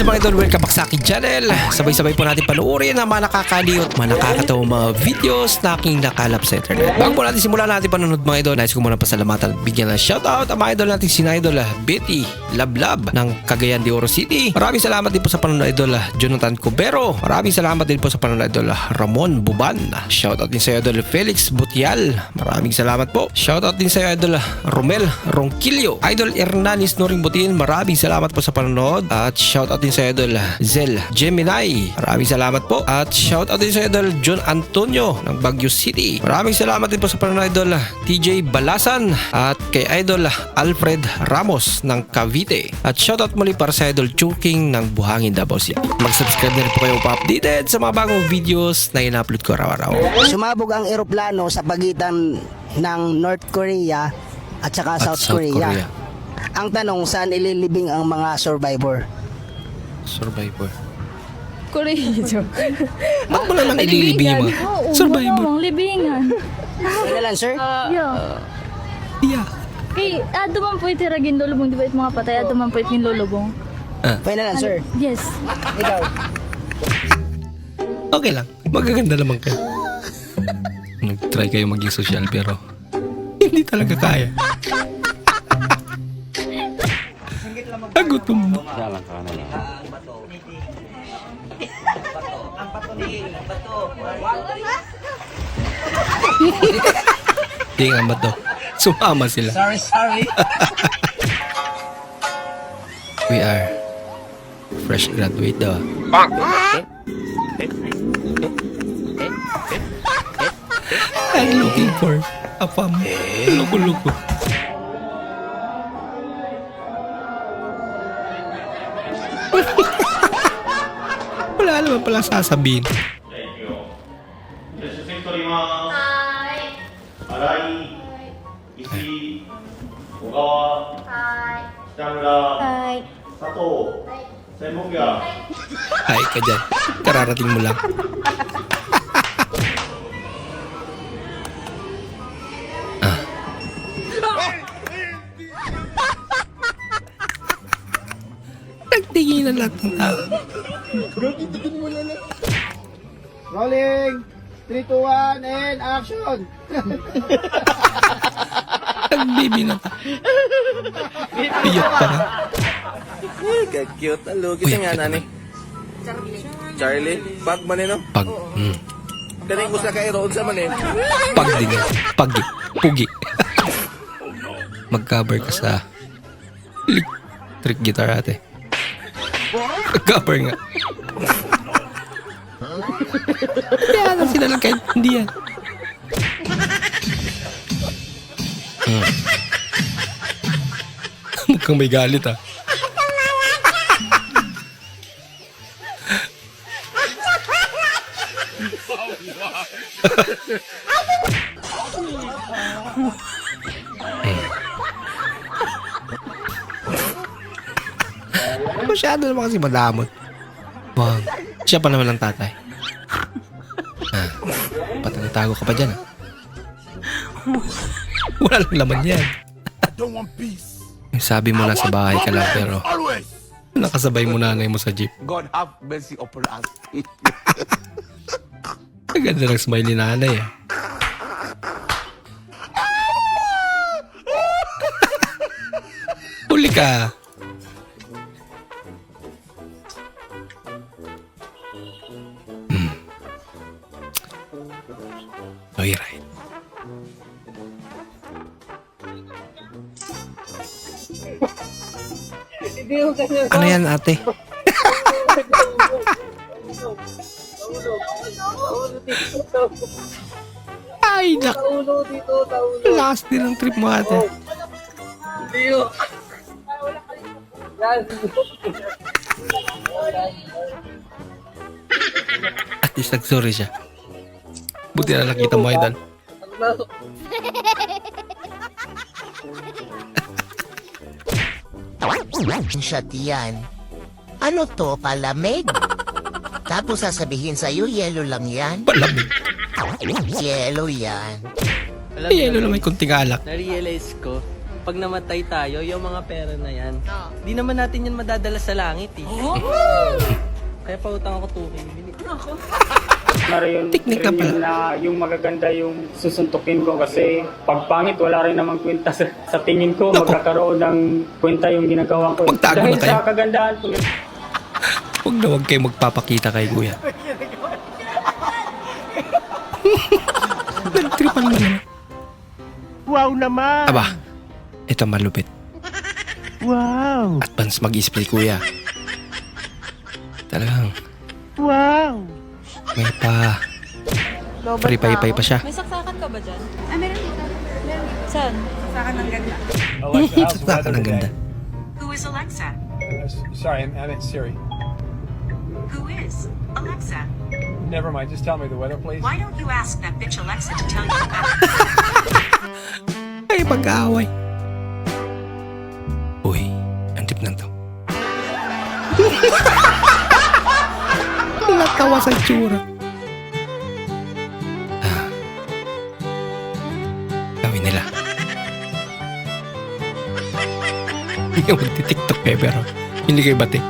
What's mga idol? Welcome back sa aking channel. Sabay-sabay po natin panuorin ang mga nakakaliw at mga nakakatawang mga videos na aking nakalap sa internet. Bago po natin simulan natin panonood mga idol, nais ko muna pasalamatan at bigyan ng shoutout ang mga idol natin si idol ah, Betty Lablab ng Cagayan de Oro City. Maraming salamat din po sa panonood idol ah, Jonathan Cubero. Maraming salamat din po sa panonood idol ah, Ramon Buban. Shoutout din sa idol Felix Butial. Maraming salamat po. Shoutout din sa idol Romel Ronquillo. Idol Hernanis Noring Butin. Maraming salamat po sa panonood. At shoutout din sa idol Zel Gemini. Maraming salamat po. At shoutout din sa idol John Antonio ng Baguio City. Maraming salamat din po sa panonood idol TJ Balasan at kay idol Alfred Ramos ng Cavite. At shoutout muli para sa idol Chuking ng Buhangin Davao City. Mag-subscribe na rin po kayo pa-updated sa mga bagong videos na ina-upload ko araw-araw. Sumabog ang eroplano sa pagitan ng North Korea at saka At South, Korea. Ang tanong, saan ililibing ang mga survivor? Survivor. Koreano. Bakit mo naman ililibing yung mga Oo, survivor? malamang, libingan. Ano lang, sir? yeah. Yeah. Kay, ado man po itiragin lulubong, di ba it mga patay, ado man po itin lulubong. Final answer. Yes. Ikaw. Okay lang. Magaganda naman kayo. Nag-try kayo maging social pero hindi talaga kaya. Nagutom mo. Hindi nga ba to? Sumama sila. Sorry, sorry. We are fresh graduate daw. I'm looking for a fam. Loko-loko. pala sasabihin. Thank you. Arai. Ogawa. Hi. Hi. Sato. Hi. Hi ka dyan. Kararating mo lang. ah. Nagtinginan lahat ng tao. Rolling. 3, 2, 1, and action! Nagbibinata. Piyot pa. Ang lugi Uy, sa nga nani. Charlie. Pag man eh, no? Pag. Mm. Kani ko sa kairoon sa manin. Pag din. Pagi. Pugi. Mag-cover ka sa electric guitar ate. Mag-cover nga. Kaya lang sila lang kahit hindi yan. Mukhang may galit ah. Masyado naman kasi madamot. Wow. Siya pa naman ang tatay. Ah, patanitago ka pa dyan ah. Wala lang laman yan. Sabi mo na sa bahay ka lang pero nakasabay mo nanay mo sa jeep. God have mercy upon us. Ang ganda ng smile ni nanay ah. Huli ka. Ano yan, ate? Ay, nak. Last din ang trip mo, ate. At least nag-sorry siya. Buti na nakita mo, Idol. Shot yan. Ano to, palamig? Tapos sasabihin sa'yo, yellow lang yan. Palamig. Yellow yan. Yelo na may kunting alak. na-realize ko, pag namatay tayo, yung mga pera na yan, di naman natin yan madadala sa langit eh. Kaya pautang ako 2K. Bili ako. Marion, Teknik lang pala. na yung magaganda yung susuntukin ko kasi pag pangit wala rin namang kwenta sa, sa tingin ko Nako. magkakaroon ng kwenta yung ginagawa ko. Magtago Dahil na kayo. sa kagandahan ko Huwag na huwag kayo magpapakita kay kuya. Nagtripan mo yun. Wow naman! Aba, ito malupit. Wow! Advance mag-isip si kuya. Talagang Wow! May pa... Paripay-pay pa siya. May saksakan ka ba dyan? Ah, meron dito. Meron dito. Saan? Saka ng ganda. Who is Alexa? sorry, I meant Siri. Who is Alexa? Never mind, just tell me the weather, please. Why don't you ask that bitch Alexa to tell you about Ay, pag-aaway. Uy, ang tip ng to. Natawa sa tsura. Ah. Gawin nila. Hindi ka magti-tiktok eh, pero hindi kayo bati.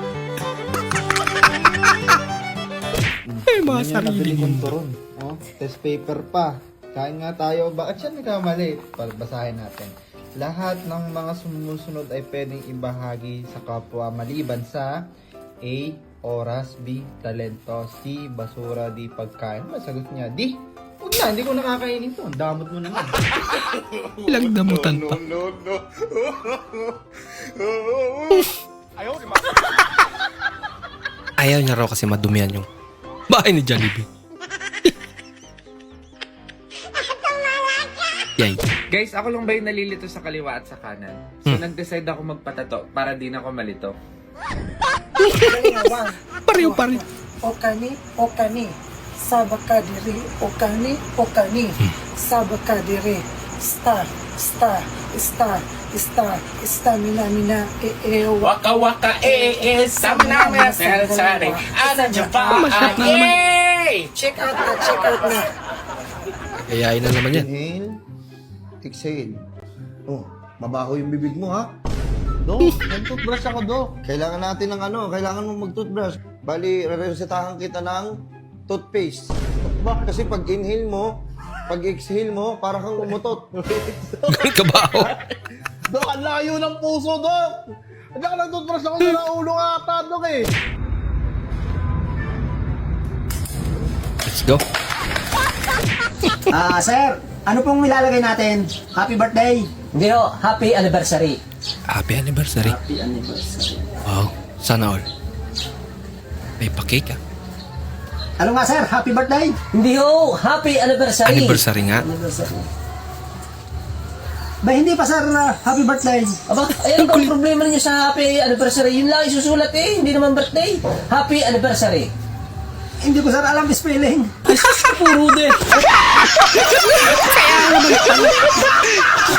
Ay, mga sarili mundo. Oh, test paper pa. Kain nga tayo. Bakit siya nagkamali? Basahin natin. Lahat ng mga sumusunod ay pwedeng ibahagi sa kapwa maliban sa A. Oras B. Talento C. Basura D. Pagkain. Masagot niya D. Huwag na, hindi ko nakakainin to. Ang Damot mo naman. Ilang damutan pa. Ayaw niya raw kasi madumihan yung bahay ni Jollibee. Yay. Guys, ako lang ba yung nalilito sa kaliwa at sa kanan? So, nag-decide ako magpatato para di na ako malito. Pareho pareho. Okani, okani. Sabaka diri, okani, okani. Sabaka diri. Star, star, star, star, star, mina, mina, e, e, Waka waka eh eh sama namin sa sari. Ano dyan pa? Masarap na naman. Check out na, check out na. Kayain na naman yan. Inhale. Exhale. Oh, mabaho yung bibig mo ha. Do, mag-toothbrush ako do. Kailangan natin ng ano, kailangan mo mag-toothbrush. Bali, re-resetahan kita ng toothpaste. Ba, kasi pag inhale mo, pag exhale mo, para kang umutot. Ganun ka ba ako? Dok, ang layo ng puso, Dok! Hindi ka nag-toothbrush ako sa ulo nga ata, Dok eh. Let's go. Ah, sir, ano pong ilalagay natin? Happy birthday! Hindi ho, happy anniversary. Happy anniversary. Happy anniversary. Wow. Sana all. May pa-cake ah. Ano nga, sir? Happy birthday! Hindi ho, happy anniversary. Anniversary nga. Anniversary. Ba, hindi pa, sir, na happy birthday. Aba, ayan ba ang problema ninyo sa happy anniversary? Yun lang isusulat eh, hindi naman birthday. Happy anniversary. Hindi ko, sir, alam spelling. Puro de.